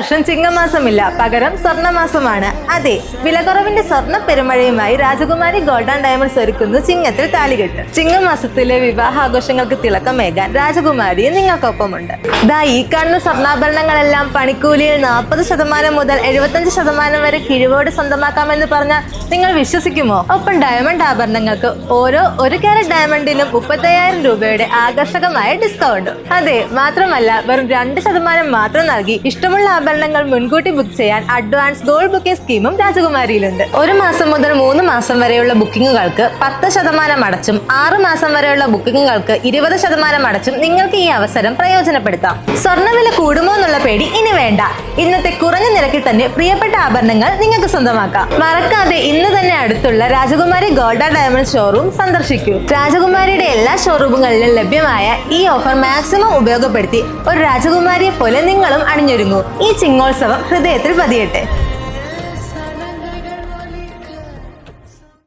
വർഷം ചിങ്ങമാസമില്ല. പകരം സ്വർണമാസമാണ് അതെ വിലക്കുറവിന്റെ സ്വർണ പെരുമഴയുമായി രാജകുമാരി ഗോൾഡൻ ഡയമണ്ട്സ് ഒരുക്കുന്നു ചിങ്ങത്തിൽ താലികെട്ട്. ചിങ്ങമാസത്തിലെ വിവാഹാഘോഷങ്ങൾക്ക് തിളക്കമേകാൻ രാജകുമാരി നിങ്ങൾക്കൊപ്പമുണ്ട്. ദാ ഈ കാണുന്ന സ്വർണാഭരണങ്ങളെല്ലാം പണിക്കൂലിയിൽ നാൽപ്പത് ശതമാനം മുതൽ എഴുപത്തഞ്ച് ശതമാനം വരെ കിഴിവോട് സ്വന്തമാക്കാമെന്ന് പറഞ്ഞാൽ നിങ്ങൾ വിശ്വസിക്കുമോ? ഒപ്പം ഡയമണ്ട് ആഭരണങ്ങൾക്ക് ഓരോ ഒരു കാരറ്റ് ഡയമണ്ടിനും മുപ്പത്തയ്യായിരം രൂപയുടെ ആകർഷകമായ ഡിസ്കൗണ്ട്. അതെ മാത്രമല്ല വെറും രണ്ട് ശതമാനം മാത്രം നൽകി ഇഷ്ടമുള്ള ആഭരണങ്ങൾ മുൻകൂട്ടി ബുക്ക് ചെയ്യാൻ അഡ്വാൻസ് ഗോൾഡ് ബുക്കിംഗ് സ്കീമും രാജകുമാരിയിലുണ്ട്. ഒരു മാസം മുതൽ മൂന്ന് മാസം വരെയുള്ള ബുക്കിങ്ങുകൾക്ക് പത്ത് ശതമാനം അടച്ചും ആറ് മാസം വരെയുള്ള ബുക്കിങ്ങുകൾക്ക് ഇരുപത് ശതമാനം അടച്ചും നിങ്ങൾക്ക് ഈ അവസരം പ്രയോജനപ്പെടുത്താം. സ്വർണവില കൂടുമോ എന്നുള്ള പേടി ഇനി വേണ്ട. ഇന്നത്തെ കുറഞ്ഞ നിരക്കിൽ തന്നെ പ്രിയപ്പെട്ട ആഭരണങ്ങൾ നിങ്ങൾക്ക് സ്വന്തമാക്കാം. മറക്കാതെ ഇന്ന് തന്നെ അടുത്തുള്ള രാജകുമാരി ഗോൾഡ ഡയമണ്ട് ഷോറൂം സന്ദർശിക്കൂ. രാജകുമാരിയുടെ എല്ലാ ഷോറൂമുകളിലും ലഭ്യമായ ഈ ഓഫർ മാക്സിമം ഉപയോഗപ്പെടുത്തി ഒരു രാജകുമാരിയെ പോലെ നിങ്ങളും അണിഞ്ഞൊരുങ്ങൂ. ഈ ചിങ്ങോത്സവം ഹൃദയത്തിൽ പതിയട്ടെ.